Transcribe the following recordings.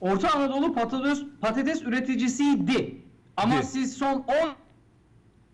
Orta Anadolu patates, patates üreticisiydi. Ama Di. siz son 10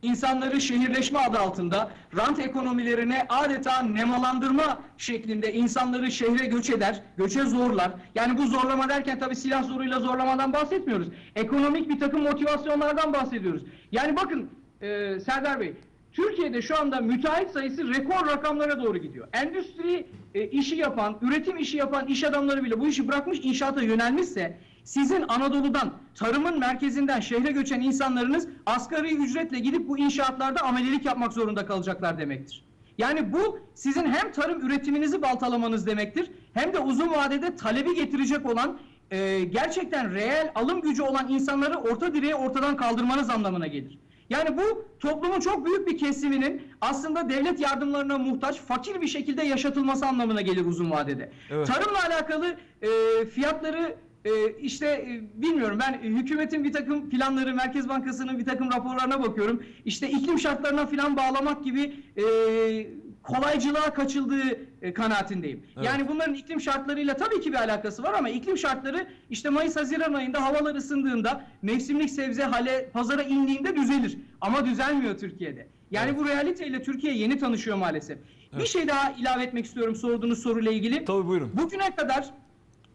insanları şehirleşme adı altında rant ekonomilerine adeta nemalandırma şeklinde insanları şehre göç eder, göçe zorlar. Yani bu zorlama derken tabii silah zoruyla zorlamadan bahsetmiyoruz. Ekonomik bir takım motivasyonlardan bahsediyoruz. Yani bakın e, Serdar Bey, Türkiye'de şu anda müteahhit sayısı rekor rakamlara doğru gidiyor. Endüstri e, işi yapan, üretim işi yapan iş adamları bile bu işi bırakmış inşaata yönelmişse sizin Anadolu'dan, tarımın merkezinden şehre göçen insanlarınız asgari ücretle gidip bu inşaatlarda amelelik yapmak zorunda kalacaklar demektir. Yani bu sizin hem tarım üretiminizi baltalamanız demektir hem de uzun vadede talebi getirecek olan e, gerçekten reel alım gücü olan insanları orta direğe ortadan kaldırmanız anlamına gelir. Yani bu toplumun çok büyük bir kesiminin aslında devlet yardımlarına muhtaç, fakir bir şekilde yaşatılması anlamına gelir uzun vadede. Evet. Tarımla alakalı e, fiyatları e, işte e, bilmiyorum ben hükümetin bir takım planları, Merkez Bankası'nın bir takım raporlarına bakıyorum. İşte iklim şartlarına falan bağlamak gibi e, kolaycılığa kaçıldığı e, kanaatindeyim. Evet. Yani bunların iklim şartlarıyla tabii ki bir alakası var ama iklim şartları işte Mayıs-Haziran ayında havalar ısındığında mevsimlik sebze hale pazara indiğinde düzelir. Ama düzelmiyor Türkiye'de. Yani Evet. bu realiteyle Türkiye yeni tanışıyor maalesef. Bir Evet. şey daha ilave etmek istiyorum sorduğunuz soruyla ilgili. Tabii buyurun. Bugüne kadar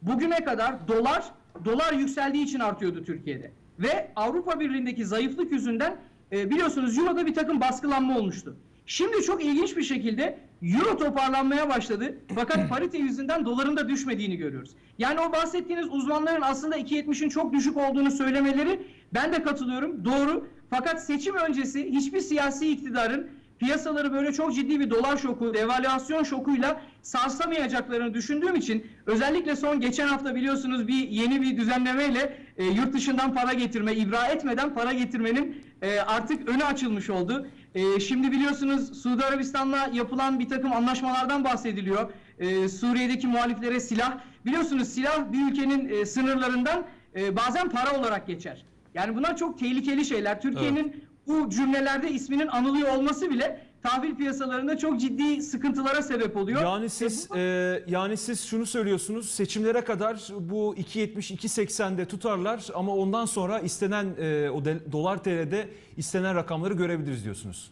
bugüne kadar dolar dolar yükseldiği için artıyordu Türkiye'de. Ve Avrupa Birliği'ndeki zayıflık yüzünden e, biliyorsunuz Euro'da bir takım baskılanma olmuştu. Şimdi çok ilginç bir şekilde Euro toparlanmaya başladı. Fakat parite yüzünden doların da düşmediğini görüyoruz. Yani o bahsettiğiniz uzmanların aslında 2.70'in çok düşük olduğunu söylemeleri ben de katılıyorum. Doğru. Fakat seçim öncesi hiçbir siyasi iktidarın piyasaları böyle çok ciddi bir dolar şoku, devalüasyon şokuyla sarsamayacaklarını düşündüğüm için özellikle son geçen hafta biliyorsunuz bir yeni bir düzenlemeyle e, yurt dışından para getirme, ibra etmeden para getirmenin e, artık önü açılmış oldu. E, şimdi biliyorsunuz Suudi Arabistan'la yapılan bir takım anlaşmalardan bahsediliyor. E, Suriye'deki muhaliflere silah. Biliyorsunuz silah bir ülkenin e, sınırlarından e, bazen para olarak geçer. Yani bunlar çok tehlikeli şeyler. Türkiye'nin bu cümlelerde isminin anılıyor olması bile tahvil piyasalarında çok ciddi sıkıntılara sebep oluyor. Yani siz e, yani siz şunu söylüyorsunuz. Seçimlere kadar bu 2.70 2.80'de tutarlar ama ondan sonra istenen e, o de- dolar TL'de istenen rakamları görebiliriz diyorsunuz.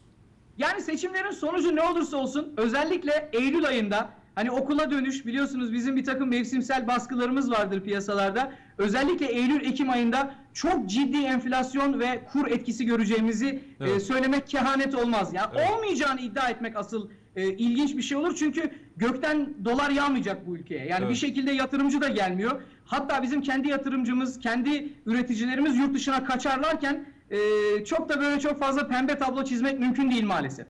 Yani seçimlerin sonucu ne olursa olsun özellikle Eylül ayında hani okula dönüş biliyorsunuz bizim bir takım mevsimsel baskılarımız vardır piyasalarda. Özellikle Eylül-Ekim ayında çok ciddi enflasyon ve kur etkisi göreceğimizi Evet. e, söylemek kehanet olmaz. Ya Evet. olmayacağını iddia etmek asıl e, ilginç bir şey olur çünkü gökten dolar yağmayacak bu ülkeye. Yani Evet. bir şekilde yatırımcı da gelmiyor. Hatta bizim kendi yatırımcımız, kendi üreticilerimiz yurt dışına kaçarlarken e, çok da böyle çok fazla pembe tablo çizmek mümkün değil maalesef.